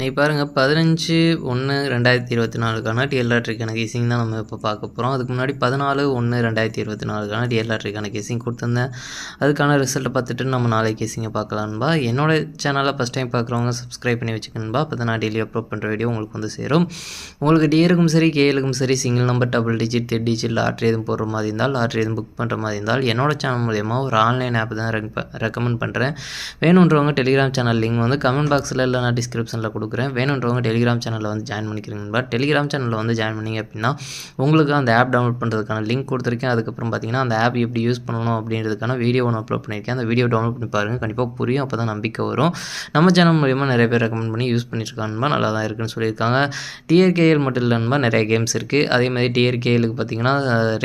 நீ பாருங்கள் பதினஞ்சு ஒன்று ரெண்டாயிரத்தி இருபத்தி நாலுக்கான டிஎல் லாட்ரிக்கான கேசிங் தான் நம்ம இப்போ பார்க்க போகிறோம் அதுக்கு முன்னாடி பதினாலு ஒன்று ரெண்டாயிரத்தி இருபத்தி நாலுக்கான டிஎல் லாட்ரிக்கான கேசிங் கொடுத்துருந்தேன். அதுக்கான ரிசல்ட்டை பார்த்துட்டு நம்ம நாளை கேசிங்கை பார்க்கலான்பா என்னோட சேனலை ஃபஸ்ட் டைம் பார்க்குறவங்க சப்ஸ்கிரைப் பண்ணி வச்சுக்கணும்பா அப்போ தான் நான் டெய்லி அப்லோட் பண்ணுற வீடியோ உங்களுக்கு வந்து சேரும். உங்களுக்கு டிஏருக்கும் சரி கேஎலுக்கும் சரி single number double digit three digit lottery எதுவும் போடுற மாதிரி இருந்தால் லாட்ரி எதுவும் புக் பண்ணுற மாதிரி இருந்தால் என்னோட சேனல் மூலயமா ஒரு ஆன்லைன் ஆப் தான் ரெக்கமெண்ட் பண்ணுறேன் வேணுன்றவங்க டெலிகிராம் சேனல் லிங்க் வந்து கமெண்ட் பாக்ஸில் இல்லை நான் கொடு கொடுக்குறேன். வேணுன்றவங்க டெலிகிராம் சேனலில் வந்து ஜாயின் பண்ணிக்கிறீங்க டெலிகிராம் சேனலில் வந்து ஜாயின் பண்ணிங்க அப்படின்னா உங்களுக்கு அந்த ஆப் டவுன்லோட் பண்ணுறதுக்கான லிங்க் கொடுத்துருக்கேன். அதுக்கப்புறம் பார்த்தீங்கன்னா அந்த ஆப் எப்படி யூஸ் பண்ணணும் அப்படின்றதுக்கான வீடியோ ஒன்று அப்லோட் பண்ணியிருக்கேன். அந்த வீடியோ டவுன்லோட் பண்ணி பாருங்கள் கண்டிப்பாக புரியும். அப்போ தான் நம்பிக்கை வரும். நம்ம சேனல் மூலியமாக நிறைய பேர் ரெக்கமெண்ட் பண்ணி யூஸ் பண்ணியிருக்காங்கன்பா நல்லா தான் இருக்குன்னு சொல்லியிருக்காங்க. டிஆர்கேஎல் மட்டும் இல்லைன்பா நிறைய கேம்ஸ் இருக்குது அதே மாதிரி டிஆர்கேஎலுக்கு பார்த்தீங்கன்னா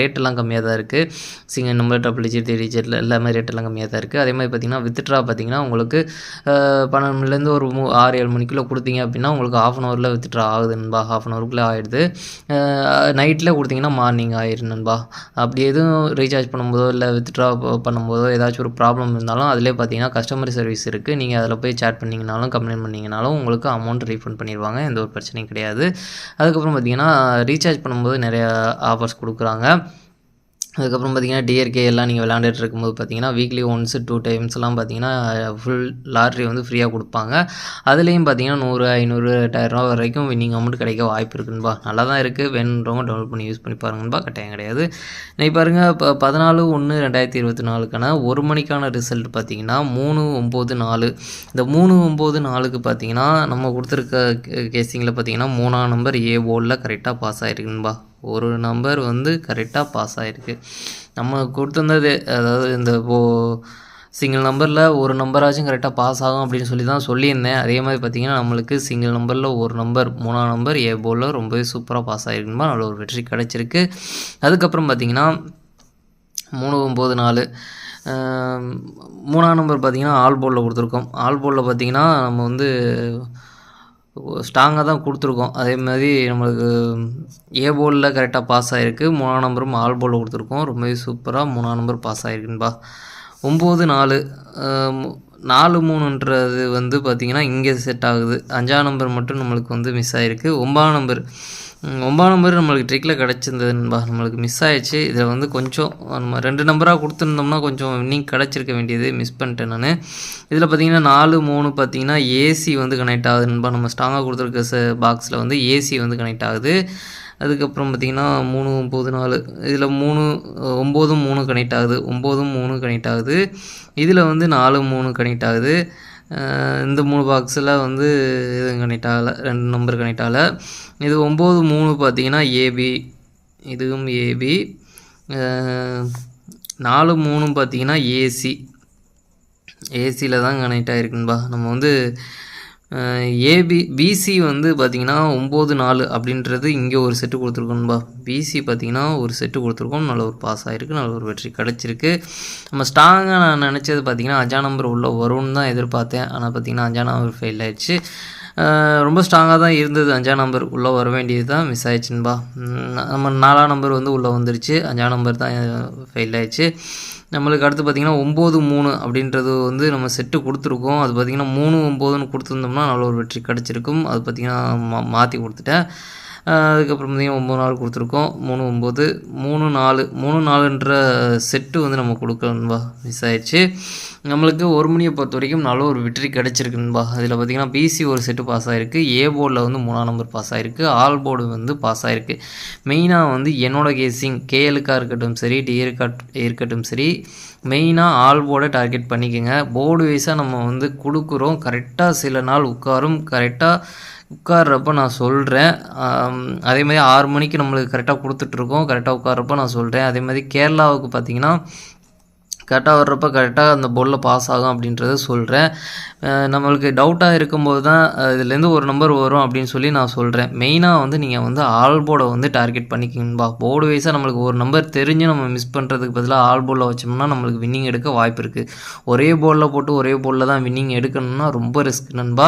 ரேட்டெல்லாம் கம்மியாக தான் இருக்குது single number double digit three டிஜிட்டில் எல்லாமே ரேட்டெல்லாம் கம்மியாக தான் இருக்குது அதே மாதிரி பார்த்தீங்கன்னா வித்ட்ரா பார்த்தீங்கன்னா உங்களுக்கு பன்னெண்டுலேருந்து பன்னெண்டு மணிலேருந்து ஒரு மூ ஆறு ஏழு மணிக்குள்ளே கொடுத்தீங்க அப்படின்னா உங்களுக்கு ஆஃப் அன் ஹவரில் வித்ட்ரா ஆகுது நண்பா. ஹாஃப் அன் ஹவருக்குள்ளே ஆகிடுது நைட்டில் கொடுத்தீங்கன்னா மார்னிங் ஆயிடும் நண்பா. அப்படி எதுவும் ரீசார்ஜ் பண்ணும்போதோ இல்லை வித்ட்ரா பண்ணும்போதோ ஏதாச்சும் ஒரு ப்ராப்ளம் இருந்தாலும் அதிலே பார்த்தீங்கன்னா கஸ்டமர் சர்வீஸ் இருக்குது நீங்கள் அதில் போய் சேட் பண்ணிங்கனாலும் கம்ப்ளைண்ட் பண்ணிங்கனாலும் உங்களுக்கு அமௌண்ட் ரீஃபண்ட் பண்ணிடுவாங்க. எந்த ஒரு பிரச்சனையும் கிடையாது. அதுக்கப்புறம் பார்த்தீங்கன்னா ரீசார்ஜ் பண்ணும்போது நிறையா ஆஃபர்ஸ் கொடுக்குறாங்க. அதுக்கப்புறம் பார்த்தீங்கன்னா டிஆர்கே எல்லாம் நீங்கள் விளாண்டுட்டு இருக்கும்போது பார்த்தீங்கன்னா வீக்லி ஒன்ஸு டூ டைம்ஸ்லாம் பார்த்தீங்கன்னா ஃபுல் லாட்ரி வந்து ஃப்ரீயாக கொடுப்பாங்க. அதுலேயும் பார்த்தீங்கன்னா நூறு ஐநூறு எட்டாயிரரூவா வரைக்கும் வின்னிங் அமௌண்ட் கிடைக்க வாய்ப்பு இருக்குன்பா. நல்லா தான் இருக்குது வேணுன்றவங்க டவுன்லோட் பண்ணி யூஸ் பண்ணி பாருங்கன்பா. கட்டாயம் கிடையாது. இன்னைக்கு பாருங்கள் இப்போ பதினாலு ஒன்று ரெண்டாயிரத்தி இருபத்தி நாலுக்கான ஒரு மணிக்கான ரிசல்ட் பார்த்தீங்கன்னா மூணு ஒம்பது நாலு. இந்த மூணு ஒம்பது நாலுக்கு பார்த்தீங்கன்னா நம்ம கொடுத்துருக்க கேசிங்கில் பார்த்தீங்கன்னா மூணாம் நம்பர் ஏ ஓலில் கரெக்டாக பாஸ் ஆகிருக்குன்பா ஒரு நம்பர் வந்து கரெக்டாக பாஸ் ஆகிருக்கு நம்ம கொடுத்துருந்தது அதாவது இந்த ஓ சிங்கிள் நம்பரில் ஒரு நம்பராச்சும் கரெக்டாக பாஸ் ஆகும் அப்படின்னு சொல்லி தான் சொல்லியிருந்தேன். அதே மாதிரி பார்த்தீங்கன்னா நம்மளுக்கு சிங்கிள் நம்பரில் ஒரு நம்பர் மூணாம் நம்பர் ஏ போலில் ரொம்பவே சூப்பராக பாஸ் ஆகிருக்குமா நல்ல ஒரு வெற்றி கிடச்சிருக்கு. அதுக்கப்புறம் பார்த்தீங்கன்னா மூணு ஒம்பது நாலு மூணாம் நம்பர் பார்த்தீங்கன்னா ஆல் போலில் கொடுத்துருக்கோம். ஆல் போலில் பார்த்தீங்கன்னா நம்ம வந்து ஸ்ட்ராங்காக தான் கொடுத்துருக்கோம். அதே மாதிரி நம்மளுக்கு ஏ போலில் கரெக்டாக பாஸ் ஆகிருக்கு மூணாம் நம்பரும் ஆல் போர்டில் கொடுத்துருக்கோம். ரொம்பவே சூப்பராக மூணாம் நம்பர் பாஸ் ஆகிருக்குன்பா ஒம்பது நாலு நாலு மூணுன்றது வந்து பார்த்திங்கன்னா இங்கே செட் ஆகுது. அஞ்சாம் நம்பர் மட்டும் நம்மளுக்கு வந்து மிஸ் ஆகிருக்கு ஒம்பதாம் நம்பர் ம், நம்பர் நம்மளுக்கு ட்ரிக்கில் கிடச்சிருந்ததுன்பா நம்மளுக்கு மிஸ் ஆயிடுச்சு. இதில் வந்து கொஞ்சம் நம்ம ரெண்டு நம்பராக கொடுத்துருந்தோம்னா கொஞ்சம் இன்னிங் கிடச்சிருக்க வேண்டியது மிஸ் பண்ணிட்டேன் நான். இதில் பார்த்தீங்கன்னா நாலு மூணு பார்த்தீங்கன்னா ஏசி வந்து கனெக்ட் ஆகுது நண்பா. நம்ம ஸ்ட்ராங்காக கொடுத்துருக்க ச பாக்ஸில் வந்து ஏசி வந்து கனெக்ட் ஆகுது. அதுக்கப்புறம் பார்த்திங்கன்னா மூணு ஒம்பது நாலு இதில் மூணு ஒம்போதும் மூணு கனெக்ட் ஆகுது. ஒம்போதும் மூணு கனெக்ட் ஆகுது. இதில் வந்து நாலு மூணு கனெக்ட் ஆகுது. இந்த மூணு பாக்ஸில் வந்து இது கனெக்ட் ஆகலை ரெண்டு நம்பர் கனெக்ட் ஆகலை இது ஒம்பது மூணு பார்த்தீங்கன்னா ஏபி இதுவும் ஏபி நாலு மூணும் பார்த்தீங்கன்னா ஏசி ஏசியில் தான் கனெக்ட் ஆகிருக்குன்பா நம்ம வந்து ஏபி பிசி வந்து பார்த்திங்கன்னா ஒம்பது நாலு அப்படின்றது இங்கே ஒரு செட்டு கொடுத்துருக்கோம்பா பிசி பார்த்திங்கன்னா ஒரு செட்டு கொடுத்துருக்கோம். நல்ல ஒரு பாஸ் ஆகிருக்கு நல்ல ஒரு வெற்றி கிடச்சிருக்கு. நம்ம ஸ்ட்ராங்காக நான் நினச்சது பார்த்திங்கன்னா அஜா நம்பர் உள்ளே வரும்னு தான் எதிர்பார்த்தேன் ஆனால் பார்த்திங்கன்னா அஞ்சா நம்பர் ஃபெயில் ஆயிடுச்சு. ரொம்ப ஸ்ட்ராங்காக தான் இருந்தது. அஞ்சா நம்பர் உள்ளே வர வேண்டியது தான் மிஸ் ஆயிடுச்சுன்பா நம்ம நாலாம் நம்பர் வந்து உள்ளே வந்துருச்சு. அஞ்சா நம்பர் தான் ஃபெயில் ஆயிடுச்சு. நம்மளுக்கு அடுத்து பார்த்திங்கன்னா ஒம்பது மூணு அப்படின்றது வந்து நம்ம செட்டு கொடுத்துருக்கோம். அது பார்த்திங்கன்னா மூணு ஒம்போதுன்னு கொடுத்துருந்தோம்னா நல்ல ஒரு வெற்றி கிடச்சிருக்கும். அது பார்த்திங்கன்னா மா மாற்றி கொடுத்துட்டேன். அதுக்கப்புறம் பார்த்திங்கன்னா ஒம்பது நாள் கொடுத்துருக்கோம். மூணு ஒம்பது மூணு நாலு. மூணு நாலுன்ற செட்டு வந்து நம்ம கொடுக்கணும்பா மிஸ் ஆயிடுச்சு. நம்மளுக்கு ஒரு மணியை பொறுத்த வரைக்கும் நல்ல ஒரு வெற்றி கிடச்சிருக்குன்பா அதில் பார்த்திங்கன்னா பிசி ஒரு செட்டு பாஸ் ஆகிருக்கு ஏ போர்டில் வந்து மூணாம் நம்பர் பாஸ் ஆகிருக்கு ஆல் போர்டு வந்து பாஸ் ஆகிருக்கு மெயினாக வந்து என்னோட கேசிங் கேஎலுக்காக இருக்கட்டும் சரி டிஏருக்காக இருக்கட்டும் சரி மெயினாக ஆல் போர்டை டார்கெட் பண்ணிக்கோங்க. போர்டு வைஸாக நம்ம வந்து கொடுக்குறோம். கரெக்டாக சில நாள் உட்காரும். கரெக்டாக உட்கார்றப்ப நான் சொல்கிறேன் அதே மாதிரி ஆறு மணிக்கு நம்மளுக்கு கரெக்டாக கொடுத்துட்ருக்கோம் கரெக்டாக உட்கார்றப்ப நான் சொல்கிறேன் அதே மாதிரி கேரளாவுக்கு பார்த்தீங்கன்னா கரெக்டாக வர்றப்ப கரெக்டாக அந்த போர்டில் பாஸ் ஆகும் அப்படின்றத சொல்கிறேன் நம்மளுக்கு டவுட்டாக இருக்கும்போது தான் இதுலேருந்து ஒரு நம்பர் வரும் அப்படின்னு சொல்லி நான் சொல்கிறேன் மெயினாக வந்து நீங்கள் வந்து ஆல் போர்டை வந்து டார்கெட் பண்ணிக்கிங்கப்பா போர்டு வைஸாக நம்மளுக்கு ஒரு நம்பர் தெரிஞ்சு நம்ம மிஸ் பண்ணுறதுக்கு பதிலாக ஆல் போர்டில் வச்சோம்னா நம்மளுக்கு வின்னிங் எடுக்க வாய்ப்பு இருக்குது ஒரே போர்டில் போட்டு ஒரே போர்டில் தான் வின்னிங் எடுக்கணும்னா ரொம்ப ரிஸ்க் நண்பா.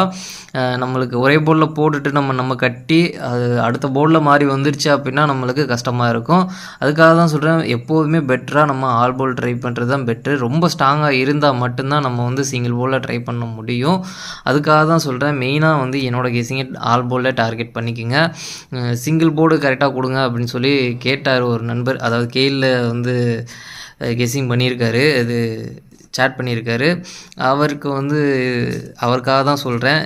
நம்மளுக்கு ஒரே போர்டில் போட்டுட்டு நம்ம நம்ம கட்டி அது அடுத்த போர்டில் மாறி வந்துருச்சு அப்படின்னா நம்மளுக்கு கஷ்டமாக இருக்கும். அதுக்காக தான் சொல்கிறேன் எப்போதுமே பெட்டராக நம்ம ஆல் போல் ட்ரை பண்ணுறது தான் பெட்ரு ரொம்ப ஸ்ட்ராங்காக இருந்தால் மட்டும்தான் நம்ம வந்து சிங்கிள் போலில் ட்ரை பண்ண முடியும். அதுக்காக தான் சொல்கிறேன் மெயினாக வந்து என்னோடய கெஸிங்கை ஆல் போலில் டார்கெட் பண்ணிக்கோங்க. சிங்கிள் போர்டு கரெக்டாக கொடுங்க அப்படின்னு சொல்லி கேட்டார் ஒரு நண்பர். அதாவது கேயில் வந்து கெஸ்ஸிங் பண்ணியிருக்காரு. அது சேட் பண்ணியிருக்காரு. அவருக்கு வந்து அவருக்காக தான் சொல்கிறேன்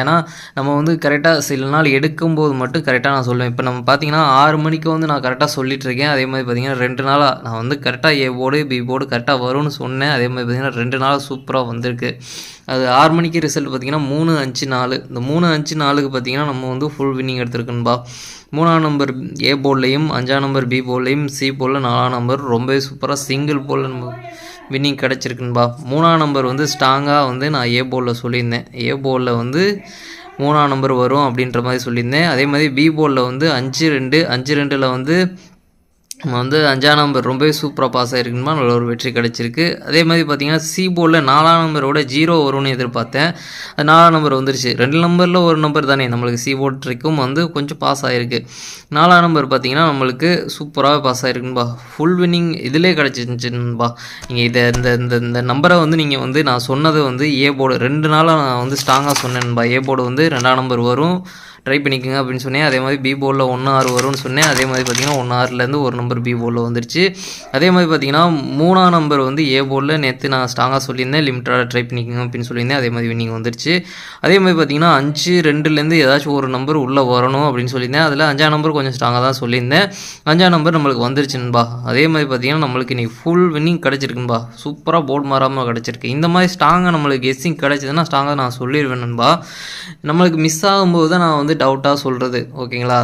ஏன்னா நம்ம வந்து கரெக்டாக சில நாள் எடுக்கும்போது மட்டும் கரெக்டாக நான் சொல்லுவேன். இப்போ நம்ம பார்த்தீங்கன்னா ஆறு மணிக்கு வந்து நான் கரெக்டாக சொல்லிட்டு இருக்கேன். அதே மாதிரி பார்த்தீங்கன்னா ரெண்டு நாளாக நான் வந்து கரெக்டாக ஏ போர்டு பி போர்டு கரெக்டாக வரும்னு சொன்னேன். அதே மாதிரி பார்த்தீங்கன்னா ரெண்டு நாளாக சூப்பராக வந்திருக்கு. அது ஆறு மணிக்கு ரிசல்ட் பார்த்தீங்கன்னா மூணு அஞ்சு நாலு. இந்த மூணு அஞ்சு நாலுக்கு பார்த்தீங்கன்னா நம்ம வந்து ஃபுல் வின்னிங் எடுத்திருக்குன்பா மூணாம் நம்பர் ஏ போர்ட்லேயும் அஞ்சாம் நம்பர் பி போர்ட்லேயும் சி போர்டில் நாலாம் நம்பர் ரொம்பவே சூப்பராக சிங்கிள் போர்டில் நம்ம வின்னிங் கிடச்சிருக்குன்பா மூணாம் நம்பர் வந்து ஸ்ட்ராங்காக வந்து நான் ஏ போலில் சொல்லியிருந்தேன். ஏ போலில் வந்து மூணாம் நம்பர் வரும் அப்படின்ற மாதிரி சொல்லியிருந்தேன். அதே மாதிரி பி போலில் வந்து அஞ்சு ரெண்டு அஞ்சு ரெண்டில் வந்து நம்ம வந்து அஞ்சாம் நம்பர் ரொம்பவே சூப்பராக பாஸ் ஆகிருக்குமா நல்ல ஒரு வெற்றி கிடச்சிருக்கு. அதே மாதிரி பார்த்தீங்கன்னா சி போர்டில் நாலாம் நம்பரோட ஜீரோ வரும்னு எதிர்பார்த்தேன். அது நாலாம் நம்பர் வந்துருச்சு. ரெண்டு நம்பரில் ஒரு நம்பர் தானே நம்மளுக்கு சி போர்ட் ட்ரிக்கும் வந்து கொஞ்சம் பாஸ் ஆகிருக்கு நாலாம் நம்பர் பார்த்தீங்கன்னா நம்மளுக்கு சூப்பராக பாஸ் ஆகிருக்குன்பா ஃபுல் வின்னிங் இதிலே கிடச்சிருந்துச்சுன்பா. நீங்கள் இதை இந்த இந்த இந்த நம்பரை வந்து நீங்கள் வந்து நான் சொன்னது வந்து ஏ போர்டு ரெண்டு நாளாக நான் வந்து ஸ்ட்ராங்காக சொன்னேன்பா. ஏ போர்டு வந்து ரெண்டாம் நம்பர் வரும். ட்ரை பண்ணிக்கோங்க அப்படின்னு சொன்னேன். அதே மாதிரி பி போர்டில் ஒன்று ஆறு வரும்னு சொன்னேன். அதே மாதிரி பார்த்தீங்கன்னா ஒன்று ஆறுலேருந்து ஒரு நம்பர் பி போர்டில் வந்துருச்சு. அதே மாதிரி பார்த்தீங்கன்னா மூணாம் நம்பர் வந்து ஏ போலில் நேற்று நான் ஸ்ட்ராங்காக சொல்லியிருந்தேன். லிமிட்டடாக ட்ரை பண்ணிக்கோங்க அப்படின்னு சொல்லியிருந்தேன். அதே மாதிரி வின்னிங் வந்துருச்சு. அதே மாதிரி பார்த்தீங்கன்னா அஞ்சு ரெண்டுலேருந்து ஏதாச்சும் ஒரு நம்பர் உள்ளே வரணும் அப்படின்னு சொல்லியிருந்தேன். அதில் அஞ்சாம் நம்பர் கொஞ்சம் ஸ்ட்ராங்காக தான் சொல்லியிருந்தேன். அஞ்சாம் நம்பர் நம்மளுக்கு வந்துருச்சுன்பா அதே மாதிரி பார்த்தீங்கன்னா நம்மளுக்கு இன்றைக்கி ஃபுல் வின்னிங் கிடச்சிருக்குன்பா சூப்பராக போர்டு மாறாமல் கிடச்சிருக்கு. இந்த மாதிரி ஸ்ட்ராங்காக நம்மளுக்கு கெஸ்ஸிங் கிடச்சிதுன்னா ஸ்ட்ராங்காக நான் சொல்லிடுவேன் நண்பா. நம்மளுக்கு மிஸ் ஆகும்போது தான் நான் வந்து டவுட்டாக சொல்கிறது ஓகேங்களா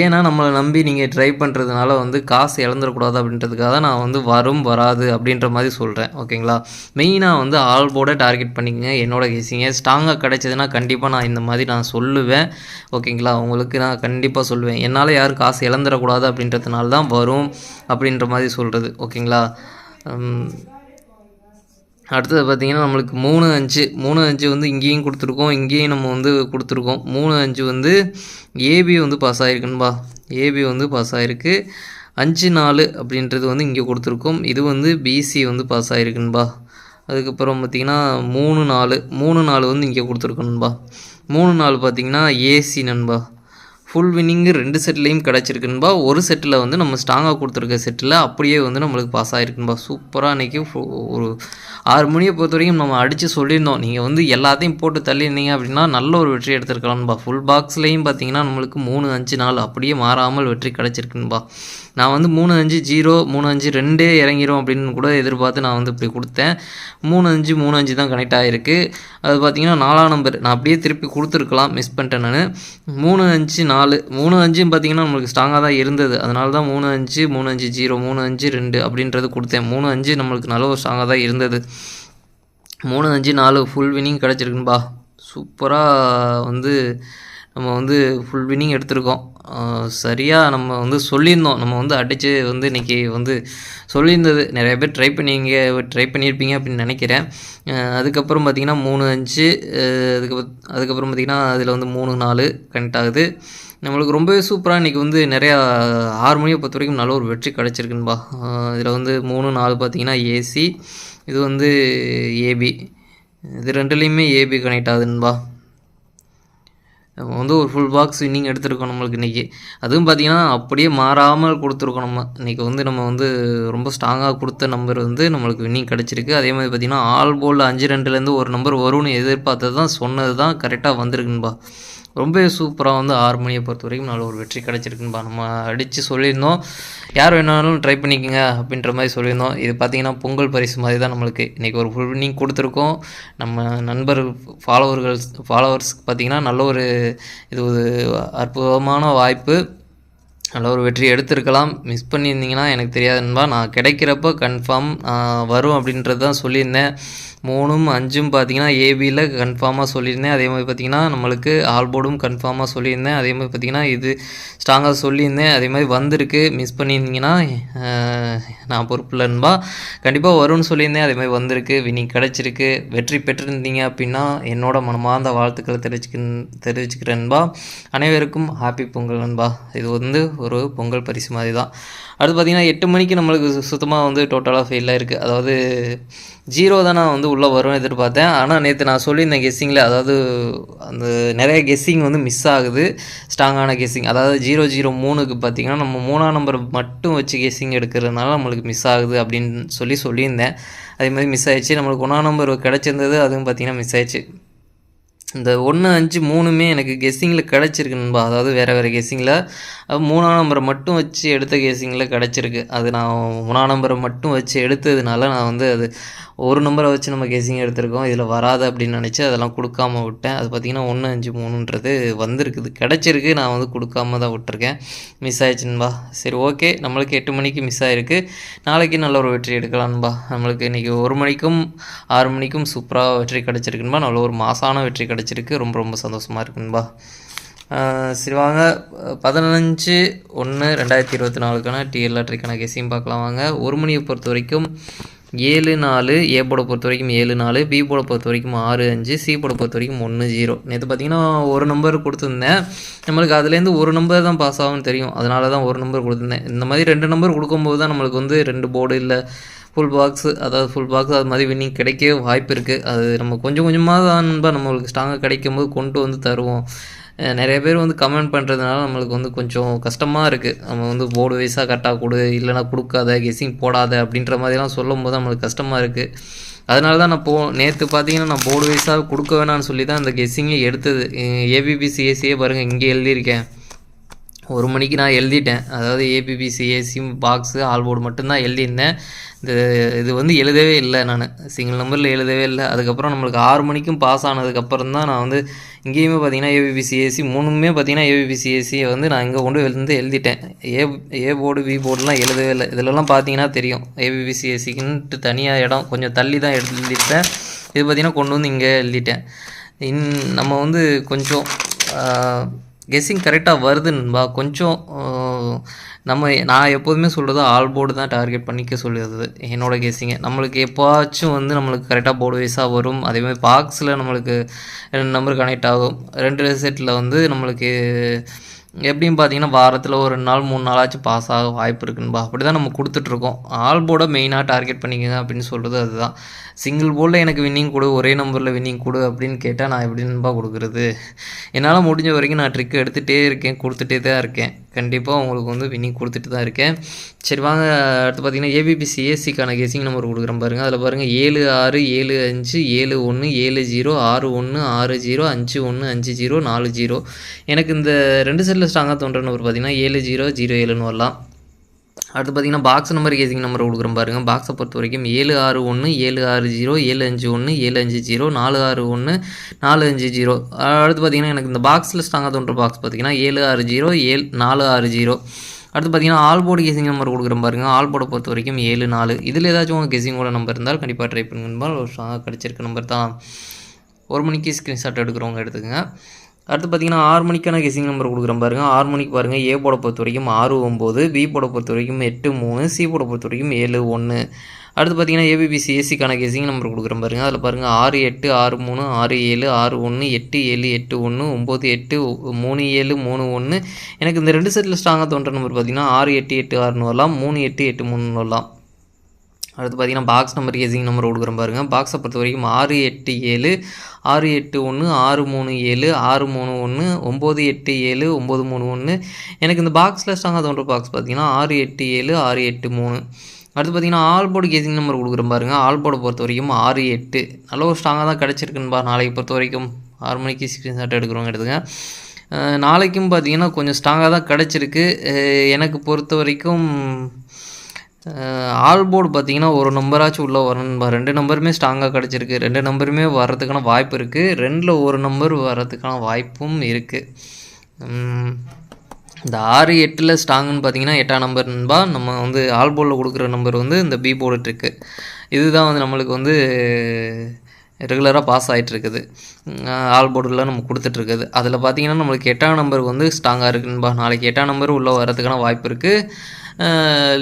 ஏன்னா நம்மளை நம்பி நீங்கள் ட்ரை பண்ணுறதுனால வந்து காசு இழந்துடக்கூடாது அப்படின்றதுக்காக தான் நான் வந்து வரும் வராது அப்படின்ற மாதிரி சொல்கிறேன் ஓகேங்களா மெயினாக வந்து ஆல் போட டார்கெட் பண்ணிக்கங்க. என்னோட கேசிங்க ஸ்ட்ராங்காக கிடைச்சதுன்னா கண்டிப்பாக நான் இந்த மாதிரி நான் சொல்லுவேன் ஓகேங்களா உங்களுக்கு நான் கண்டிப்பாக சொல்லுவேன். என்னால் யாரும் காசு இழந்துடக்கூடாது அப்படின்றதுனால தான் வரும் அப்படின்ற மாதிரி சொல்கிறது ஓகேங்களா அடுத்தது பார்த்தீங்கன்னா நம்மளுக்கு மூணு அஞ்சு. மூணு அஞ்சு வந்து இங்கேயும் கொடுத்துருக்கோம் இங்கேயும் நம்ம வந்து கொடுத்துருக்கோம். மூணு அஞ்சு வந்து ஏபி வந்து பாஸ் ஆகிருக்குன்பா ஏபி வந்து பாஸ் ஆகிருக்கு அஞ்சு நாலு அப்படின்றது வந்து இங்கே கொடுத்துருக்கோம். இது வந்து பிசி வந்து பாஸ் ஆகிருக்குன்பா அதுக்கப்புறம் பார்த்தீங்கன்னா மூணு நாலு. மூணு நாலு வந்து இங்கே கொடுத்துருக்கணும்பா மூணு நாலு பார்த்தீங்கன்னா ஏசி நண்பா ஃபுல் வின்னிங்கு ரெண்டு செட்லேயும் கிடச்சிருக்குன்பா ஒரு செட்டில் வந்து நம்ம ஸ்ட்ராங்காக கொடுத்துருக்க செட்டில் அப்படியே வந்து நம்மளுக்கு பாஸ் ஆகிருக்குன்பா சூப்பராக அன்றைக்கி ஒரு ஆறு மணியை பொறுத்த வரைக்கும் நம்ம அடித்து சொல்லியிருந்தோம். நீங்கள் வந்து எல்லாத்தையும் போட்டு தள்ளியிருந்தீங்க அப்படின்னா நல்ல ஒரு வெற்றி எடுத்துருக்கலாம்பா ஃபுல் பாக்ஸ்லேயும் பார்த்தீங்கன்னா நம்மளுக்கு மூணு அஞ்சு நாள் அப்படியே மாறாமல் வெற்றி கிடச்சிருக்குன்பா நான் வந்து மூணு அஞ்சு ஜீரோ மூணு அஞ்சு ரெண்டே இறங்கிரும் அப்படின்னு கூட எதிர்பார்த்து நான் வந்து இப்படி கொடுத்தேன். மூணு அஞ்சு மூணு அஞ்சு தான் கனெக்ட் ஆகிருக்கு அது பார்த்தீங்கன்னா நாலாம் நம்பர் நான் அப்படியே திருப்பி கொடுத்துருக்கலாம் மிஸ் பண்ணிட்டேன் நான். மூணு அஞ்சு நாலு. மூணு அஞ்சும் பார்த்தீங்கன்னா நம்மளுக்கு ஸ்ட்ராங்காக தான் இருந்தது. அதனால தான் மூணு அஞ்சு மூணு அஞ்சு ஜீரோ மூணு அஞ்சு ரெண்டு அப்படின்றது கொடுத்தேன். மூணு அஞ்சு நம்மளுக்கு நல்ல ஒரு ஸ்ட்ராங்காக தான் இருந்தது. மூணு அஞ்சு நாலு ஃபுல் வின்னிங் கிடச்சிருக்குன்பா. சூப்பராக வந்து நம்ம வந்து ஃபுல் வின்னிங் எடுத்திருக்கோம். சரியாக நம்ம வந்து சொல்லியிருந்தோம். நம்ம வந்து அடித்து வந்து இன்றைக்கி வந்து சொல்லியிருந்தது. நிறைய பேர் ட்ரை பண்ணிங்க ட்ரை பண்ணியிருப்பீங்க அப்படின்னு நினைக்கிறேன். அதுக்கப்புறம் பார்த்திங்கன்னா மூணு அஞ்சு அதுக்கப்புறம் அதுக்கப்புறம் பார்த்திங்கன்னா அதில் வந்து மூணு நாலு கனெக்ட் ஆகுது. நம்மளுக்கு ரொம்பவே சூப்பராக இன்றைக்கி வந்து நிறையா ஆறு மணியை பொறுத்த வரைக்கும் நல்ல ஒரு வெற்றி கிடச்சிருக்குன்பா. இதில் வந்து மூணு நாலு பார்த்திங்கன்னா ஏசி இது வந்து ஏபி இது ரெண்டுலேயுமே ஏபி கனெக்ட் ஆகுதுன்பா. நம்ம வந்து ஒரு ஃபுல் பாக்ஸ் வின்னிங் எடுத்திருக்கோம் நம்மளுக்கு இன்றைக்கி அதுவும் பார்த்திங்கன்னா அப்படியே மாறாமல் கொடுத்துருக்கோம் நம்ம. இன்றைக்கி வந்து நம்ம வந்து ரொம்ப ஸ்ட்ராங்காக கொடுத்த நம்பர் வந்து நம்மளுக்கு வின்னிங் கிடச்சிருக்கு. அதே மாதிரி பார்த்திங்கன்னா ஆல் போலில் அஞ்சு ரெண்டுலேருந்து ஒரு நம்பர் வரும்னு எதிர்பார்த்தது தான் சொன்னது தான் கரெக்டாக வந்திருக்குன்பா. ரொம்பவே சூப்பராக வந்து ஹார்மோனியை பொறுத்த வரைக்கும் நல்ல ஒரு வெற்றி கிடச்சிருக்குன்னு நம்ம அடித்து சொல்லியிருந்தோம். யார் வேணாலும் ட்ரை பண்ணிக்கோங்க அப்படின்ற மாதிரி சொல்லியிருந்தோம். இது பார்த்திங்கன்னா பொங்கல் பரிசு மாதிரி தான் நம்மளுக்கு. இன்றைக்கி ஒரு ஃபுல் வின்னிங் கொடுத்துருக்கோம். நம்ம நண்பர் ஃபாலோவர்கள் ஃபாலோவர்ஸ்க்கு பார்த்திங்கன்னா நல்ல ஒரு இது ஒரு அற்புதமான வாய்ப்பு. நல்ல ஒரு வெற்றி எடுத்திருக்கலாம். மிஸ் பண்ணியிருந்தீங்கன்னா எனக்கு தெரியாதுன்பா நான் கிடைக்கிறப்ப கன்ஃபார்ம் வரும் அப்படின்றது தான் சொல்லியிருந்தேன். மூணும் அஞ்சும் பார்த்தீங்கன்னா ஏபியில் கன்ஃபார்மாக சொல்லியிருந்தேன். அதே மாதிரி பார்த்தீங்கன்னா நம்மளுக்கு ஆல்போர்டும் கன்ஃபார்மாக சொல்லியிருந்தேன். அதே மாதிரி பார்த்தீங்கன்னா இது ஸ்ட்ராங்காக சொல்லியிருந்தேன். அதே மாதிரி வந்திருக்கு. மிஸ் பண்ணியிருந்தீங்கன்னா நான் பொறுப்பில் நண்பா. கண்டிப்பாக வரும்னு சொல்லியிருந்தேன். அதே மாதிரி வந்திருக்கு. வினிங் கிடச்சிருக்கு. வெற்றி பெற்றிருந்தீங்க அப்படின்னா என்னோட மனமார்ந்த வாழ்த்துக்களை தெரிவிச்சுக்க தெரிவிச்சுக்கிறேன்பா அனைவருக்கும் ஹாப்பி பொங்கல் நண்பா. இது வந்து ஒரு பொங்கல் பரிசு மாதிரி தான். அடுத்து பார்த்தீங்கன்னா எட்டு மணிக்கு நம்மளுக்கு சுத்தமாக வந்து டோட்டலாக ஃபெயிலாக இருக்குது அதாவது ஜீரோ தான் நான் வந்து உள்ளே வரும்னு எதிர்பார்த்தேன். ஆனால் நேற்று நான் சொல்லியிருந்தேன் கெஸ்ஸிங்கில் அதாவது அந்த நிறைய கெஸ்ஸிங் வந்து மிஸ் ஆகுது. ஸ்ட்ராங்கான கெஸ்ஸிங் அதாவது ஜீரோ ஜீரோ மூணுக்கு பார்த்தீங்கன்னா நம்ம மூணாம் நம்பர் மட்டும் வச்சு கெஸ்ஸிங் எடுக்கிறதுனால நம்மளுக்கு மிஸ் ஆகுது அப்படின்னு சொல்லி சொல்லியிருந்தேன். அதே மாதிரி மிஸ் ஆயிடுச்சு. நம்மளுக்கு ஒன்றாம் நம்பர் கிடச்சிருந்தது அதுவும் பார்த்தீங்கன்னா மிஸ் ஆயிடுச்சு. இந்த ஒன்று அஞ்சு மூணுமே எனக்கு கெஸ்ஸிங்கில் கிடச்சிருக்கு நண்பா. அதாவது வேறு வேறு கெஸ்ஸிங்கில் மூணாம் நம்பரை மட்டும் வச்சு எடுத்த கெஸ்ஸிங்கில் கிடச்சிருக்கு. அது நான் மூணாம் நம்பரை மட்டும் வச்சு எடுத்ததுனால நான் வந்து அது ஒரு நம்பரை வச்சு நம்ம கெஸிங் எடுத்திருக்கோம். இதில் வராது அப்படின்னு நினச்சி அதெல்லாம் கொடுக்காம விட்டேன். அது பார்த்திங்கன்னா ஒன்று அஞ்சு மூணுன்றது வந்திருக்குது. கிடச்சிருக்கு. நான் வந்து கொடுக்காம தான் விட்டுருக்கேன். மிஸ் ஆயிடுச்சுன்பா சரி ஓகே நம்மளுக்கு எட்டு மணிக்கு மிஸ் ஆகிருக்கு நாளைக்கு நல்ல ஒரு வெற்றி எடுக்கலான்பா நம்மளுக்கு இன்றைக்கி ஒரு மணிக்கும் ஆறு மணிக்கும் சூப்பராக வெற்றி கிடச்சிருக்குன்பா நல்ல ஒரு மாசான வெற்றி கிடச்சிருக்கு. ரொம்ப ரொம்ப சந்தோஷமாக இருக்குன்பா சரி வாங்க. பதினஞ்சு ஒன்று ரெண்டாயிரத்தி இருபத்தி நாலுக்கான டிஎல் லாட்ரிக்கான கெஸையும் பார்க்கலாம் வாங்க. ஒரு மணியை பொறுத்த வரைக்கும் ஏழு நாலு ஏ போட பொறுத்த வரைக்கும் ஏழு நாலு பி போட பொறுத்த வரைக்கும் ஆறு அஞ்சு சி போட பொறுத்த வரைக்கும் ஒன்று ஜீரோ. நேற்று பார்த்தீங்கன்னா ஒரு நம்பர் கொடுத்துருந்தேன். நம்மளுக்கு அதுலேருந்து ஒரு நம்பர் தான் பாஸ் ஆகும்னு தெரியும். அதனால தான் ஒரு நம்பர் கொடுத்துருந்தேன். இந்த மாதிரி ரெண்டு நம்பர் கொடுக்கும்போது தான் நம்மளுக்கு வந்து ரெண்டு போர்டு இல்லை ஃபுல் பாக்ஸ் அதாவது ஃபுல் பாக்ஸ் அது மாதிரி வின்னிங் கிடைக்கவே வாய்ப்பு இருக்குது அது நம்ம கொஞ்சம் கொஞ்சமாக தான் நண்பா நம்மளுக்கு ஸ்ட்ராங்காக கிடைக்கும் போது கொண்டு வந்து தருவோம். நிறைய பேர் வந்து கமெண்ட் பண்ணுறதுனால நம்மளுக்கு வந்து கொஞ்சம் கஷ்டமாக இருக்குது நம்ம வந்து போர்டு வைஸாக கரெக்டாக கொடு இல்லைனா கொடுக்காத கெஸ்ஸிங் போடாத அப்படின்ற மாதிரிலாம் சொல்லும் போது நம்மளுக்கு கஷ்டமாக இருக்குது அதனால தான் நான் போ நேற்று பார்த்தீங்கன்னா நான் போர்டு வைஸாக கொடுக்க வேணாம்னு சொல்லி தான் அந்த கெஸ்ஸிங்கே எடுத்தது. ஏபிபிசிஏசியே பாருங்கள் இங்கே எழுதியிருக்கேன். ஒரு மணிக்கு நான் எழுதிட்டேன். அதாவது ஏபிபிசிஏசி பாக்ஸு பாக்ஸு ஆல்போர்டு மட்டும்தான் எழுதியிருந்தேன். இந்த இது வந்து எழுதவே இல்லை நான். சிங்கிள் நம்பரில் எழுதவே இல்லை. அதுக்கப்புறம் நம்மளுக்கு ஆறு மணிக்கும் பாஸ் ஆனதுக்கப்புறம் தான் நான் வந்து இங்கேயுமே பார்த்தீங்கன்னா ஏபிபிசிஏசி மூணுமே பார்த்தீங்கன்னா ஏபிபிசிஏசியை வந்து நான் இங்கே கொண்டு வந்து எழுதிட்டேன். ஏ ஏ போர்டு பி போர்டுலாம் எழுதவே இல்லை. இதிலலாம் பார்த்தீங்கன்னா தெரியும். ஏபிபிசிஏசிக்குன்ட்டு தனியாக இடம் கொஞ்சம் தள்ளி தான் எழுதிட்டேன் இது பார்த்தீங்கன்னா கொண்டு வந்து இங்கே எழுதிட்டேன். இன் நம்ம வந்து கொஞ்சம் கெஸ்ஸிங் கரெக்டாக வருதுன்பா கொஞ்சம் நம்ம நான் எப்போதுமே சொல்கிறது ஆல் போர்டு தான் டார்கெட் பண்ணிக்க சொல்லுறது. என்னோட கேஸிங்க நம்மளுக்கு எப்போச்சும் வந்து நம்மளுக்கு கரெக்டாக போர்டு வைஸாக வரும். அதேமாதிரி பாக்ஸில் நம்மளுக்கு ரெண்டு நம்பர் கனெக்ட் ஆகும். ரெண்டு செட்டில் வந்து நம்மளுக்கு எப்படியும் பார்த்தீங்கன்னா வாரத்தில் ஒரு ரெண்டு நாள் மூணு நாளாச்சும் பாஸ் ஆக வாய்ப்பு இருக்குன்பா. அப்படி தான் நம்ம கொடுத்துட்ருக்கோம் ஆல் போர்டை மெயினாக டார்கெட் பண்ணிக்கங்க அப்படின்னு சொல்கிறது அதுதான். சிங்கிள் போலில் எனக்கு வின்னிங் கொடு ஒரே நம்பரில் வின்னிங் கொடு அப்படின்னு கேட்டால் நான் எப்படின்பா கொடுக்குறது? என்னால் முடிஞ்ச வரைக்கும் நான் ட்ரிக் எடுத்துகிட்டே இருக்கேன் கொடுத்துட்டே தான் இருக்கேன். கண்டிப்பாக உங்களுக்கு வந்து வின்னிங் கொடுத்துட்டு தான் இருக்கேன். சரி வாங்க அடுத்து பார்த்தீங்கன்னா ஏபிபிசி ஏசிக்கான கேசிங் நம்பர் கொடுக்குறேன் பாருங்கள் அதில் பாருங்கள் ஏழு ஆறு ஏழு அஞ்சு ஏழு ஒன்று ஏழு ஜீரோ ஆறு ஒன்று ஆறு ஜீரோ அஞ்சு ஒன்று அஞ்சு ஜீரோ நாலு ஜீரோ எனக்கு இந்த ரெண்டு செட்டில் ஸ்ட்ராங்காக தோன்ற நம்பர் பார்த்தீங்கன்னா ஏழு ஜீரோ ஜீரோ ஏழுன்னு வரலாம். அடுத்து பார்த்தீங்கன்னா பாக்ஸ் நம்பர் கேசிங் நம்பர் கொடுக்குறோம் பாருங்க. பாக்ஸை பொறுத்த வரைக்கும் ஏழு ஆறு ஒன்று ஏழு ஆறு ஜீரோ ஏழு அஞ்சு ஒன்று ஏழு அஞ்சு ஜீரோ நாலு ஆறு ஒன்று நாலு அஞ்சு ஜீரோ. அடுத்து பார்த்தீங்கன்னா எனக்கு இந்த பாக்ஸில் ஸ்ட்ராங்காக தோன்ற பாக்ஸ் பார்த்தீங்கன்னா ஏழு ஆறு ஜீரோ ஏழு நாலு ஆறு ஜீரோ. அடுத்து பார்த்தீங்கன்னா ஆல் போர்டு நம்பர் கொடுக்குறோம் பாருங்க. ஆல் போர்டை பொறுத்த வரைக்கும் ஏழு நாலு. இதில் ஏதாச்சும் உங்கள் கெசிங்கோட நம்பர் இருந்தால் கண்டிப்பாக ட்ரை பண்ணுங்க. ஒரு ஸ்ட்ராங்காக கிடச்சிருக்க நம்பர் தான். ஒரு மணிக்கு ஸ்க்ரீன்ஷாட் எடுக்கிறவங்க எடுத்துக்கங்க. அடுத்து பார்த்தீங்கன்னா ஆறு மணிக்கான நம்பர் கொடுக்குறேன் பாருங்கள் ஆறு மணிக்கு பாருங்கள் ஏ போட பொறுத்த வரைக்கும் ஆறு ஒம்பது பி போட பொறுத்த வரைக்கும் எட்டு மூணு சி போட பொறுத்த வரைக்கும் ஏழு ஒன்று அடுத்து பார்த்தீங்கன்னா ஏபிபிசி ஏசிக்கான கெசிங் நம்பர் கொடுக்குறேன் பாருங்கள் அதில் பாருங்கள் ஆறு எட்டு ஆறு மூணு ஆறு ஏழு ஆறு ஒன்று எட்டு ஏழு எட்டு ஒன்று ஒம்பது எட்டு மூணு ஏழு மூணு ஒன்று எனக்கு இந்த ரெண்டு செட்டில் ஸ்ட்ராங்காக தோன்ற நம்பர் பார்த்தீங்கன்னா ஆறு எட்டு எட்டு ஆறுன்னு வரலாம். மூணு எட்டு எட்டு மூணுன்னு வரலாம். அடுத்து பார்த்தீங்கன்னா பாக்ஸ் நம்பர் கேசிங் நம்பர் கொடுக்குறோம் பாருங்கள் பாக்ஸை பொறுத்த வரைக்கும் ஆறு எட்டு ஏழு ஆறு எட்டு ஒன்று ஆறு மூணு ஏழு ஆறு மூணு ஒன்று ஒம்பது எட்டு ஏழு ஒம்பது மூணு ஒன்று எனக்கு இந்த பாக்ஸில் ஸ்ட்ராங்காக தோன்ற பாக்ஸ் பார்த்திங்கன்னா ஆறு எட்டு ஏழு ஆறு எட்டு மூணு. அடுத்து பார்த்தீங்கன்னா ஆல் போர்டு கேசிங் நம்பர் கொடுக்குறேன் பாருங்கள் ஆல் போர்டை பொறுத்த வரைக்கும் ஆறு எட்டு. நல்ல ஒரு ஸ்ட்ராங்காக தான் கிடச்சிருக்குன்பா நாளைக்கு பொறுத்த வரைக்கும். ஆறு மணிக்கு ஸ்க்ரீன்ஷாட் எடுக்கிறவங்க எடுத்துங்க. நாளைக்கும் பார்த்தீங்கன்னா கொஞ்சம் ஸ்ட்ராங்காக தான் கிடச்சிருக்கு. எனக்கு பொறுத்த வரைக்கும் ஆல் போர்டு பார்த்தீங்கன்னா ஒரு நம்பராச்சும் உள்ளே வரணும்பா ரெண்டு நம்பருமே ஸ்ட்ராங்காக கிடச்சிருக்கு. ரெண்டு நம்பருமே வர்றதுக்கான வாய்ப்பு இருக்குது ரெண்டில் ஒரு நம்பர் வர்றதுக்கான வாய்ப்பும் இருக்குது இந்த ஆறு எட்டில் ஸ்ட்ராங்குன்னு பார்த்தீங்கன்னா எட்டாம் நம்பர் நண்பா நம்ம வந்து ஆல் போர்டில் கொடுக்குற நம்பர் வந்து இந்த பி போர்டு ட்ரிக்கு இதுதான் வந்து நம்மளுக்கு வந்து ரெகுலராக பாஸ் ஆகிட்டுருக்குது ஆல் போர்டில் நம்ம கொடுத்துட்ருக்குது அதில் பார்த்தீங்கன்னா நம்மளுக்கு எட்டாம் நம்பருக்கு வந்து ஸ்ட்ராங்காக இருக்குன்பா நாளைக்கு எட்டாம் நம்பர் உள்ளே வரதுக்கான வாய்ப்பு இருக்குது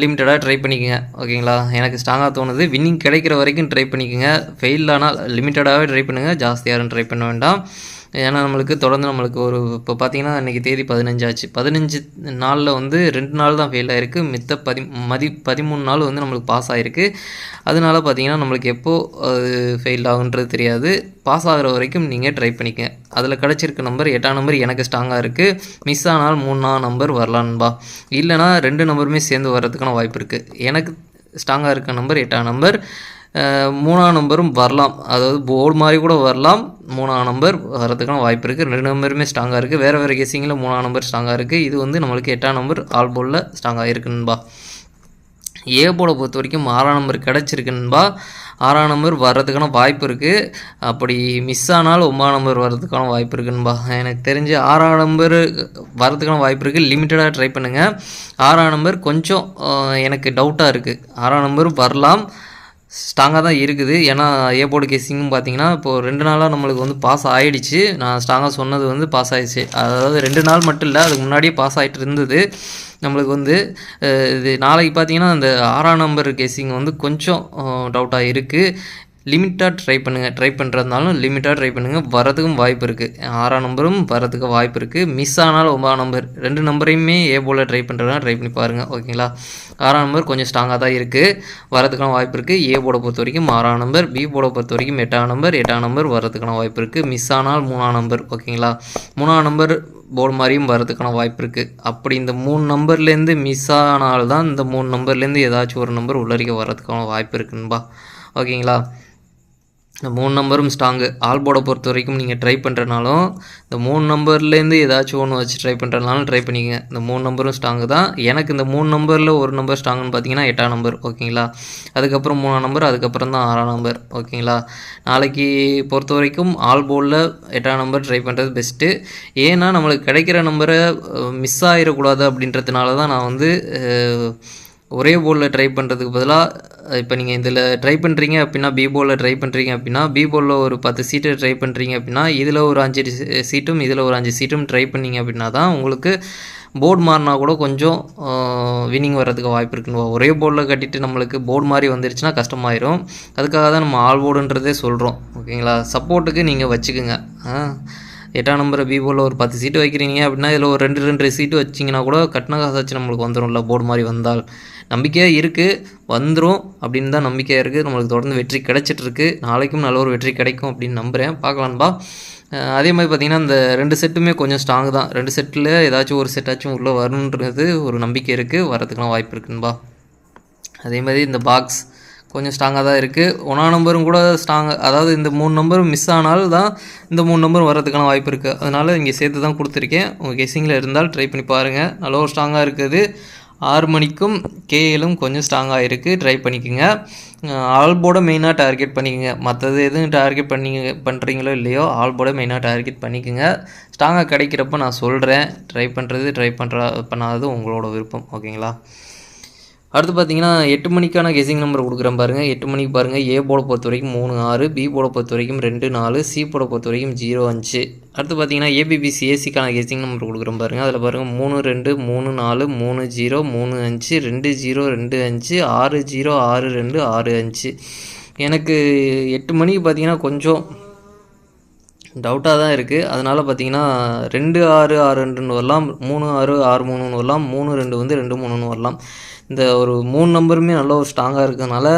லிமிட்டடாக ட்ரை பண்ணிக்கோங்க. ஓகேங்களா? எனக்கு ஸ்ட்ராங்காக தோணுது. வின்னிங் கிடைக்கிற வரைக்கும் ட்ரை பண்ணிக்கோங்க. ஃபெயில் ஆனால் லிமிட்டடாகவே ட்ரை பண்ணுங்கள் ஜாஸ்தி யாரும் ட்ரை பண்ண வேண்டாம். ஏன்னா நம்மளுக்கு தொடர்ந்து நம்மளுக்கு ஒரு இப்போ பார்த்தீங்கன்னா இன்றைக்கி தேதி பதினஞ்சாச்சு. பதினஞ்சு நாளில் வந்து ரெண்டு நாள் தான் ஃபெயில் ஆகிருக்கு மித்த பதி மதி பதிமூணு நாள் வந்து நம்மளுக்கு பாஸ் ஆகிருக்கு அதனால பார்த்தீங்கன்னா நம்மளுக்கு எப்போது அது ஃபெயில் ஆகுன்றது தெரியாது. பாஸ் ஆகிற வரைக்கும் நீங்கள் ட்ரை பண்ணிக்க அதில் கிடச்சிருக்க நம்பர் எட்டாம் நம்பர் எனக்கு ஸ்ட்ராங்காக இருக்குது மிஸ் ஆனால் மூணாம் நம்பர் வரலான்பா இல்லைனா ரெண்டு நம்பருமே சேர்ந்து வர்றதுக்கான வாய்ப்பு இருக்குது எனக்கு ஸ்ட்ராங்காக இருக்க நம்பர் எட்டாம் நம்பர் மூணாம் நம்பரும் வரலாம். அதாவது போர்டு மாதிரி கூட வரலாம். மூணாம் நம்பர் வரதுக்கான வாய்ப்பு இருக்குது ரெண்டு நம்பருமே ஸ்ட்ராங்காக இருக்குது வேறு வேறு கேசிங்கில் மூணாம் நம்பர் ஸ்ட்ராங்காக இருக்குது இது வந்து நம்மளுக்கு எட்டாம் நம்பர் ஆல் போலில் ஸ்ட்ராங்காக இருக்குன்பா ஏ போலை பொறுத்த வரைக்கும் ஆறாம் நம்பர் கிடச்சிருக்குன்பா ஆறாம் நம்பர் வர்றதுக்கான வாய்ப்பு இருக்குது அப்படி மிஸ் ஆனால் ஒன்பதாம் நம்பர் வர்றதுக்கான வாய்ப்பு இருக்குன்பா எனக்கு தெரிஞ்சு ஆறாம் நம்பர் வர்றதுக்கான வாய்ப்பு இருக்குது லிமிட்டடாக ட்ரை பண்ணுங்கள் ஆறாம் நம்பர் கொஞ்சம் எனக்கு டவுட்டாக இருக்குது ஆறாம் நம்பர் வரலாம். ஸ்ட்ராங்காக தான் இருக்குது. ஏன்னா ஏ போர்டு கேசிங்கும் பார்த்தீங்கன்னா இப்போது ரெண்டு நாளாக நம்மளுக்கு வந்து பாஸ் ஆகிடுச்சு நான் ஸ்ட்ராங்காக சொன்னது வந்து பாஸ் ஆகிடுச்சு அதாவது ரெண்டு நாள் மட்டும் இல்லை அதுக்கு முன்னாடியே பாஸ் ஆகிட்டு இருந்தது. நம்மளுக்கு வந்து இது நாளைக்கு பார்த்தீங்கன்னா அந்த ஆறாம் நம்பர் கேசிங் வந்து கொஞ்சம் டவுட்டாக இருக்குது லிமிட்டாக ட்ரை பண்ணுங்கள் ட்ரை பண்ணுறதுனாலும் லிமிட்டாக ட்ரை பண்ணுங்கள் வரதுக்கும் வாய்ப்பு இருக்குது ஆறாம் நம்பரும் வரதுக்கு வாய்ப்பு இருக்குது மிஸ் ஆனாலும் ஒன்பதாம் நம்பர். ரெண்டு நம்பரையுமே ஏ போல் ட்ரை பண்ணுறதுனா ட்ரை பண்ணி பாருங்கள் ஓகேங்களா? ஆறாம் நம்பர் கொஞ்சம் ஸ்ட்ராங்காக தான் இருக்குது வரதுக்கான வாய்ப்பு இருக்குது ஏ போட பொறுத்த வரைக்கும் ஆறாம் நம்பர் பி போட பொறுத்த வரைக்கும் எட்டாம் நம்பர் எட்டாம் நம்பர் வரதுக்கான வாய்ப்பு இருக்குது மிஸ் ஆனால் மூணாம் நம்பர் ஓகேங்களா? மூணாம் நம்பர் போர்டு மாதிரியும் வரதுக்கான வாய்ப்பு இருக்குது அப்படி இந்த மூணு நம்பர்லேருந்து மிஸ் ஆனால்தான் இந்த மூணு நம்பர்லேருந்து ஏதாச்சும் ஒரு நம்பர் உள்ளறிக்க வரதுக்கான வாய்ப்பு இருக்குன்பா. ஓகேங்களா? இந்த மூணு நம்பரும் ஸ்ட்ராங்கு ஆல் போர்டை பொறுத்த வரைக்கும் நீங்கள் ட்ரை பண்ணுறனாலும் இந்த மூணு நம்பர்லேருந்து ஏதாச்சும் ஒன்று வச்சு ட்ரை பண்ணுறதுனாலும் ட்ரை பண்ணிக்கங்க. இந்த மூணு நம்பரும் ஸ்ட்ராங்கு தான். எனக்கு இந்த மூணு நம்பரில் ஒரு நம்பர் ஸ்ட்ராங்குன்னு பார்த்தீங்கன்னா எட்டாம் நம்பர் ஓகேங்களா? அதுக்கப்புறம் மூணாம் நம்பர் அதுக்கப்புறம் தான் ஆறாம் நம்பர் ஓகேங்களா? நாளைக்கு பொறுத்த வரைக்கும் ஆல் போர்டில் எட்டாம் நம்பர் ட்ரை பண்ணுறது பெஸ்ட்டு ஏன்னா நம்மளுக்கு கிடைக்கிற நம்பரை மிஸ் ஆகிடக்கூடாது அப்படின்றதுனால தான் நான் வந்து ஒரே போலில் ட்ரை பண்ணுறதுக்கு பதிலாக இப்போ நீங்கள் இதில் ட்ரை பண்ணுறீங்க அப்படின்னா பி போலில் ட்ரை பண்ணுறீங்க அப்படின்னா பி போலில் ஒரு பத்து சீட்டு ட்ரை பண்ணுறீங்க அப்படின்னா இதில் ஒரு அஞ்சு சீட்டும் இதில் ஒரு அஞ்சு சீட்டும் ட்ரை பண்ணீங்க அப்படின்னா தான் உங்களுக்கு போர்டு மாறினா கூட கொஞ்சம் வின்னிங் வர்றதுக்கு வாய்ப்பு இருக்குன்னு ஒரே போர்டில் கட்டிட்டு நம்மளுக்கு போர்டு மாதிரி வந்துருச்சுன்னா கஷ்டமாயிரும். அதுக்காக தான் நம்ம ஆல் போர்டுன்றதே சொல்கிறோம் ஓகேங்களா சப்போர்ட்டுக்கு நீங்கள் வச்சுக்கோங்க. எட்டாம் நம்பர் பி போர்டில் ஒரு பத்து சீட்டு வைக்கிறீங்க அப்படின்னா இதில் ஒரு ரெண்டு ரெண்டு சீட்டு வச்சிங்கன்னா கூட கட்டின காசாச்சு நம்மளுக்கு வந்துடும்ல போர்டு மாதிரி வந்தால். நம்பிக்கையாக இருக்குது வந்துடும் அப்படின்னு தான் நம்பிக்கையாக இருக்குது நம்மளுக்கு தொடர்ந்து வெற்றி கிடைச்சிட்ருக்கு நாளைக்கும் நல்ல ஒரு வெற்றி கிடைக்கும் அப்படின்னு நம்புகிறேன் பார்க்கலான்பா அதே மாதிரி பார்த்திங்கன்னா இந்த ரெண்டு செட்டுமே கொஞ்சம் ஸ்ட்ராங் தான். ரெண்டு செட்டில் ஏதாச்சும் ஒரு செட்டாச்சும் உள்ளே வரணுன்றது ஒரு நம்பிக்கை இருக்குது வரதுக்கெலாம் வாய்ப்பு இருக்குன்பா அதே மாதிரி இந்த பாக்ஸ் கொஞ்சம் ஸ்ட்ராங்காக தான் இருக்குது ஒன்றா நம்பரும் கூட ஸ்ட்ராங் அதாவது இந்த மூணு நம்பரும் மிஸ் ஆனால் தான் இந்த மூணு நம்பரும் வர்றதுக்கான வாய்ப்பு இருக்குது அதனால் இங்கே சேர்த்து தான் கொடுத்துருக்கேன். உங்கள் கெஸிங்கில் இருந்தால் ட்ரை பண்ணி பாருங்கள் நல்ல ஒரு ஸ்ட்ராங்காக இருக்குது. ஆறு மணிக்கும் கேஎலும் கொஞ்சம் ஸ்ட்ராங்காக இருக்குது ட்ரை பண்ணிக்கோங்க. ஆல்போட மெயினாக டார்கெட் பண்ணிக்கோங்க. மற்றது எதுவும் டார்கெட் பண்ணி பண்ணுறீங்களோ இல்லையோ ஆல்போட மெயினாக டார்கெட் பண்ணிக்கோங்க. ஸ்ட்ராங்காக கிடைக்கிறப்ப நான் சொல்கிறேன் ட்ரை பண்ணுறது ட்ரை பண்ணுற பண்ணாதது உங்களோட விருப்பம். ஓகேங்களா அடுத்து பார்த்தீங்கன்னா எட்டு மணிக்கான கெஸிங் நம்பர் கொடுக்குறேன் பாருங்கள் எட்டு மணிக்கு பாருங்கள் ஏ போட பொறுத்த வரைக்கும் மூணு ஆறு பி போட பொறுத்த வரைக்கும் ரெண்டு நாலு சி போட பொறுத்த வரைக்கும் ஜீரோ அஞ்சு. அடுத்து பார்த்தீங்கன்னா ஏபிபிசி ஏசிக்கான கெஸிங் நம்பர் கொடுக்குறேன் பாருங்கள் அதில் பாருங்கள் மூணு ரெண்டு மூணு நாலு மூணு ஜீரோ மூணு அஞ்சு ரெண்டு ஜீரோ ரெண்டு அஞ்சு ஆறு ஜீரோ ஆறு ரெண்டு ஆறு அஞ்சு. எனக்கு எட்டு மணிக்கு பார்த்தீங்கன்னா கொஞ்சம் டவுட்டாக தான் இருக்குது அதனால் பார்த்தீங்கன்னா ரெண்டு ஆறு ஆறு ரெண்டுன்னு வரலாம். மூணு ஆறு ஆறு மூணுன்னு வரலாம். மூணு ரெண்டு வந்து ரெண்டு மூணுன்னு வரலாம். இந்த ஒரு மூணு நம்பருமே நல்ல ஒரு ஸ்ட்ராங்காக இருக்கிறதுனால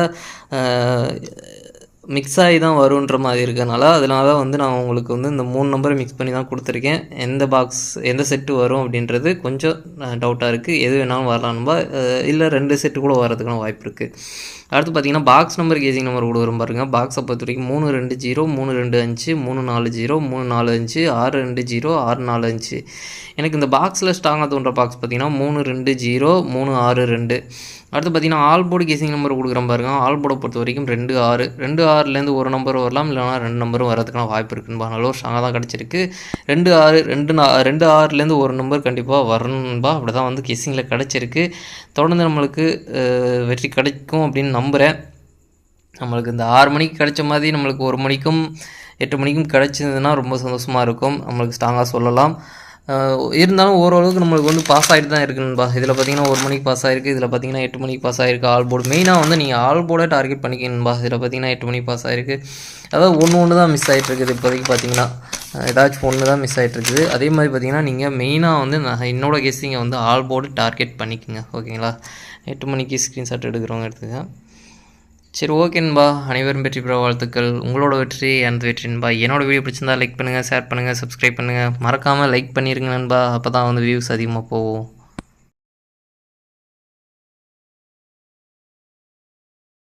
மிக்ஸ் ஆகி தான் வருன்ற மாதிரி இருக்கிறதுனால அதனால தான் வந்து நான் உங்களுக்கு வந்து இந்த மூணு நம்பரை மிக்ஸ் பண்ணி தான் கொடுத்துருக்கேன். எந்த பாக்ஸ் எந்த செட்டு வரும் அப்படின்றது கொஞ்சம் டவுட்டாக இருக்குது எது வேணாலும் வரலான்பா இல்லை ரெண்டு செட்டு கூட வரதுக்கான வாய்ப்பு இருக்குது அடுத்து பார்த்தீங்கன்னா பாக்ஸ் நம்பர் கேஜிங் நம்பர் கூட வரும் பாருங்கள் பாக்ஸை பொறுத்த வரைக்கும் மூணு ரெண்டு ஜீரோ மூணு ரெண்டு அஞ்சு மூணு நாலு ஜீரோ மூணு நாலு அஞ்சு ஆறு ரெண்டு ஜீரோ ஆறு நாலு அஞ்சு. எனக்கு இந்த பாக்ஸில் ஸ்ட்ராங்காக தோன்ற பாக்ஸ் பார்த்தீங்கன்னா மூணு ரெண்டு ஜீரோ மூணு ஆறு ரெண்டு. அடுத்து பார்த்தீங்கன்னா ஆல் போர்டு கேசிங் நம்பர் கொடுக்குறோம் பாருங்க. ஆல் போர்டை பொறுத்த வரைக்கும் ரெண்டு ஆறு. ரெண்டு ஆறுலேருந்து ஒரு நம்பர் வரலாம். இல்லைனா ரெண்டு நம்பரும் வரதுக்கான வாய்ப்பு இருக்குன்னு நல்ல ஒரு ஸ்ட்ராங்காக தான் கிடச்சிருக்கு. ரெண்டு ஆறு ரெண்டு நா ரெண்டு ஆறுலேருந்து ஒரு நம்பர் கண்டிப்பாக வரணும்பா அப்படி தான் வந்து கேசிங்கில் கிடச்சிருக்கு. தொடர்ந்து நம்மளுக்கு வெற்றி கிடைக்கும் அப்படின்னு நம்புகிறேன் நம்மளுக்கு இந்த ஆறு மணிக்கு கிடைச்ச மாதிரி நம்மளுக்கு ஒரு மணிக்கும் எட்டு மணிக்கும் கிடச்சிருந்ததுன்னா ரொம்ப சந்தோஷமாக இருக்கும். நம்மளுக்கு ஸ்ட்ராங்காக சொல்லலாம். இருந்தாலும் ஓரளவுக்கு நம்மளுக்கு வந்து பாஸ் ஆகிட்டு தான் இருக்குன்பா இதில் பார்த்தீங்கன்னா ஒரு மணிக்கு பாஸ் ஆகிருக்கு இதில் பார்த்தீங்கன்னா எட்டு மணிக்கு பாஸ் ஆகிருக்கு ஆல் போர்டு மெயினாக வந்து நீங்கள் ஆல் போர்டை டார்கெட் பண்ணிக்கணும்பா இதில் பார்த்தீங்கன்னா எட்டு மணிக்கு பாஸ் ஆகிருக்கு அதாவது ஒன்று ஒன்று தான் மிஸ் ஆகிட்டு இருக்குது இப்போதைக்கு பார்த்தீங்கன்னா ஏதாச்சும் ஒன்று தான் மிஸ் ஆகிட்டு இருக்குது. அதே மாதிரி பார்த்தீங்கன்னா நீங்கள் மெயினாக வந்து நான் என்னோடய கெஸ்ஸிங்கை வந்து ஆல் போர்டு டார்கெட் பண்ணிக்கோங்க. ஓகேங்களா? எட்டு மணிக்கு ஸ்க்ரீன்ஷாட் எடுக்கிறவங்க எடுத்துக்கோங்க. சரி ஓகேன்பா அனைவரும் வெற்றி பெற வாழ்த்துக்கள். உங்களோட வெற்றி எனது வெற்றி நண்பா. வீடியோ பிடிச்சிருந்தா லைக் பண்ணுங்கள் ஷேர் பண்ணுங்கள் சப்ஸ்கிரைப் பண்ணுங்கள் மறக்காமல் லைக் பண்ணிடுங்க நண்பா. அப்போ தான் வந்து வியூஸ் அதிகமாக போகும்.